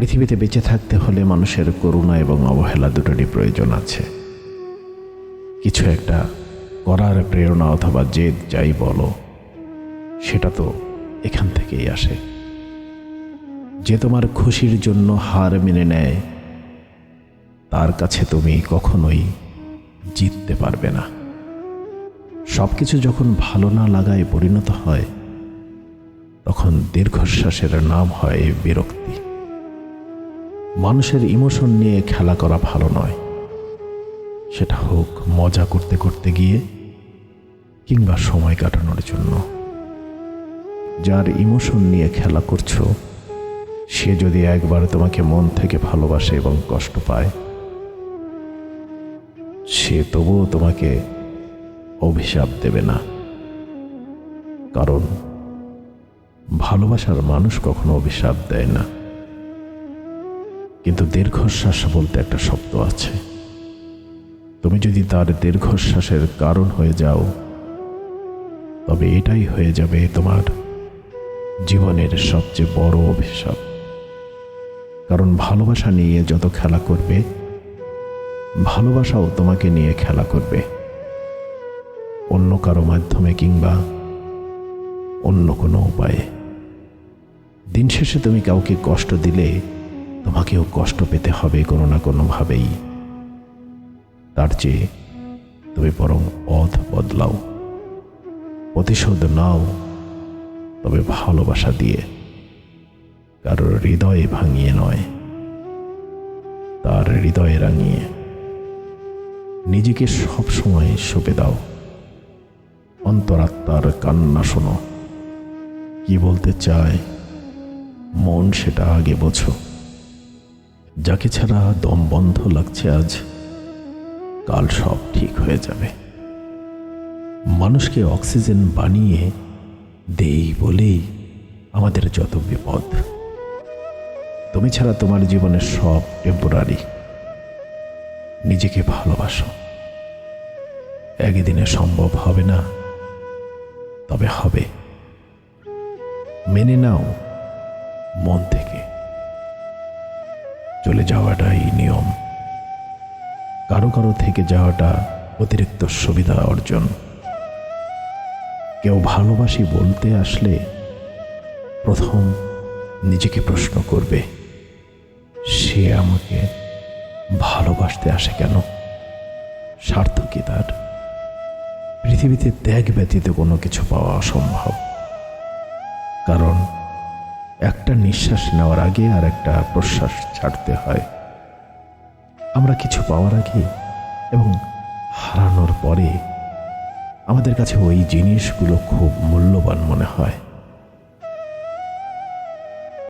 পৃথিবীতে বেঁচে থাকতে হলে মানুষের করুণা এবং অবহেলা দুটোরই প্রয়োজন আছে। কিছু একটা করার প্রেরণা অথবা জেদ যাই বলো, সেটা তো এখান থেকেই আসে। যে তোমার খুশির জন্য হার মেনে নেয়, তার কাছে তুমি কখনোই জিততে পারবে না। সব কিছু যখন ভালো না লাগায় পরিণত হয়, তখন দীর্ঘশ্বাসের নাম হয় বিরক্তি। মানুষের ইমোশন নিয়ে খেলা করা ভালো নয়। সেটা হোক মজা করতে করতে গিয়ে কিংবা সময় কাটানোর জন্য। যার ইমোশন নিয়ে খেলা করছ, সে যদি একবার তোমাকে মন থেকে ভালোবাসে এবং কষ্ট পায়, সে তবুও তোমাকে অভিশাপ দেবে না। কারণ ভালোবাসার মানুষ কখনো অভিশাপ দেয় না। কিন্তু দীর্ঘশ্বাস বলতে একটা শব্দ আছে। তুমি যদি তার দীর্ঘশ্বাসের কারণ হয়ে যাও, তবে এটাই হয়ে যাবে তোমার জীবনের সবচেয়ে বড় অভিশাপ। কারণ ভালোবাসা নিয়ে যত খেলা করবে, ভালোবাসাও তোমাকে নিয়ে খেলা করবে। অন্য কারও মাধ্যমে কিংবা অন্য কোনো উপায়ে। দিন শেষে তুমি কাউকে কষ্ট দিলে তোমাকেও কষ্ট পেতে হবে কোনো না কোনোভাবেই। তার চেয়ে তুমি বরং পথ বদলাও, প্রতিশোধ নাও, তবে ভালোবাসা দিয়ে। কারোর হৃদয়ে ভাঙিয়ে নয়, তার হৃদয়ে রাঙিয়ে। নিজেকে সব সময় সঁপে দাও। অন্তরাত্মার কান্না শোনো। কি বলতে চায়, মন সেটা আগে বোঝো। যাকে ছাড়া দম বন্ধ লাগছে আজ, কাল সব ঠিক হয়ে যাবে। মানুষকে অক্সিজেন বানিয়ে দেই বলেই আমাদের যত বিপদ। তুমি ছাড়া তোমার জীবনের সব টেম্পোরারি নিজেকে ভালোবাসো। একদিনে সম্ভব হবে না, তবে হবে। মেনে নাও, মন থেকে। চলে যাওয়াটাই নিয়ম। কারও কারও থেকে যাওয়াটা অতিরিক্ত সুবিধা অর্জন। কেউ ভালোবাসি বলতে আসলে প্রথম নিজেকে প্রশ্ন করবে, সে আমাকে ভালোবাসতে আসে কেন? স্বার্থ কি তার? পৃথিবীতে ত্যাগ ব্যতীত কোনো কিছু পাওয়া অসম্ভব। কারণ একটা নিঃশ্বাস নেওয়ার আগে আর একটা প্রশ্বাস ছাড়তে হয়। আমরা কিছু পাওয়ার আগে এবং হারানোর পরে আমাদের কাছে ওই জিনিসগুলো খুব মূল্যবান মনে হয়।